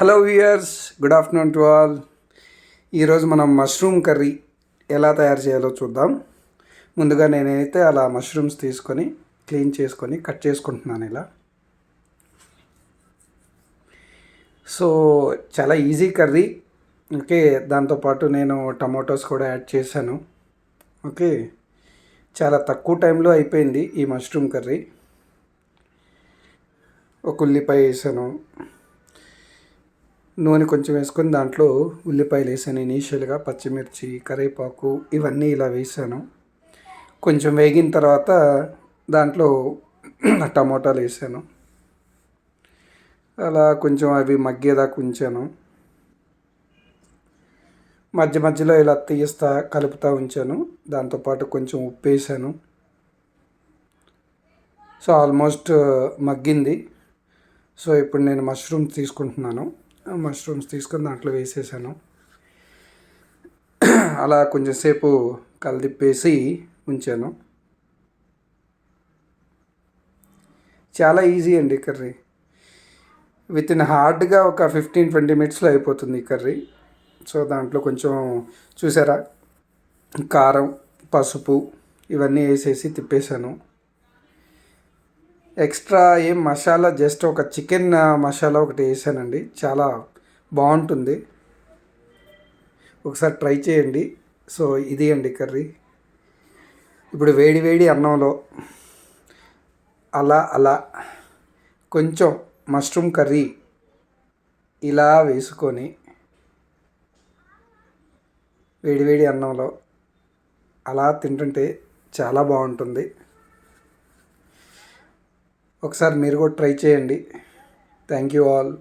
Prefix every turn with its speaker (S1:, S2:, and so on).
S1: Hello viewers good afternoon to all ఈరోజు మనం mushroom curry ఎలా తయారు చేయాలో చూద్దాం. ముందుగా నేనైతే అలా మష్రూమ్స్ తీసుకొని క్లీన్ చేసుకొని కట్ చేసుకుంటున్నాను ఇలా. సో చాలా ఈజీ కర్రీ ఓకే దాంతోపాటు నేను టమాటోస్ కూడా యాడ్ చేశాను. ఓకే చాలా తక్కువ టైంలో అయిపోయింది ఈ మష్రూమ్ కర్రీ ఒక ఉల్లిపాయ వేసాను. నూనె కొంచెం వేసుకొని దాంట్లో ఉల్లిపాయలు వేసాను ఇనీషియల్గా పచ్చిమిర్చి కరివేపాకు ఇవన్నీ ఇలా వేసాను. కొంచెం వేగిన తర్వాత దాంట్లో టమోటాలు వేసాను. అలా కొంచెం అవి మగ్గేదాకా ఉంచాను. మధ్య మధ్యలో ఇలా తీస్తా కలుపుతూ ఉంచాను. దాంతోపాటు కొంచెం ఉప్పు వేసాను. సో ఆల్మోస్ట్ మగ్గింది. సో ఇప్పుడు నేను మష్రూమ్స్ తీసుకుంటున్నాను. మష్రూమ్స్ తీసుకొని దాంట్లో వేసేసాను. అలా కొంచెంసేపు కలదిప్పేసి ఉంచాను. చాలా ఈజీ అండి కర్రీ. విత్ ఇన్ హార్డ్గా ఒక ఫిఫ్టీన్ ట్వంటీ మినిట్స్లో అయిపోతుంది కర్రీ. సో దాంట్లో కొంచెం చూసారా? కారం పసుపు ఇవన్నీ వేసేసి తిప్పేశాను ఎక్స్ట్రా ఏం మసాలా జస్ట్ ఒక చికెన్ మసాలా ఒకటి వేసానండి. చాలా బాగుంటుంది. ఒకసారి ట్రై చేయండి. సో ఇది అండి కర్రీ. ఇప్పుడు వేడి వేడి అన్నంలో అలా అలా కొంచెం మష్రూమ్ కర్రీ ఇలా వేసుకొని వేడివేడి అన్నంలో అలా తింటుంటే చాలా బాగుంటుంది. ఒకసారి మీరు కూడా ట్రై చేయండి. Thank you all.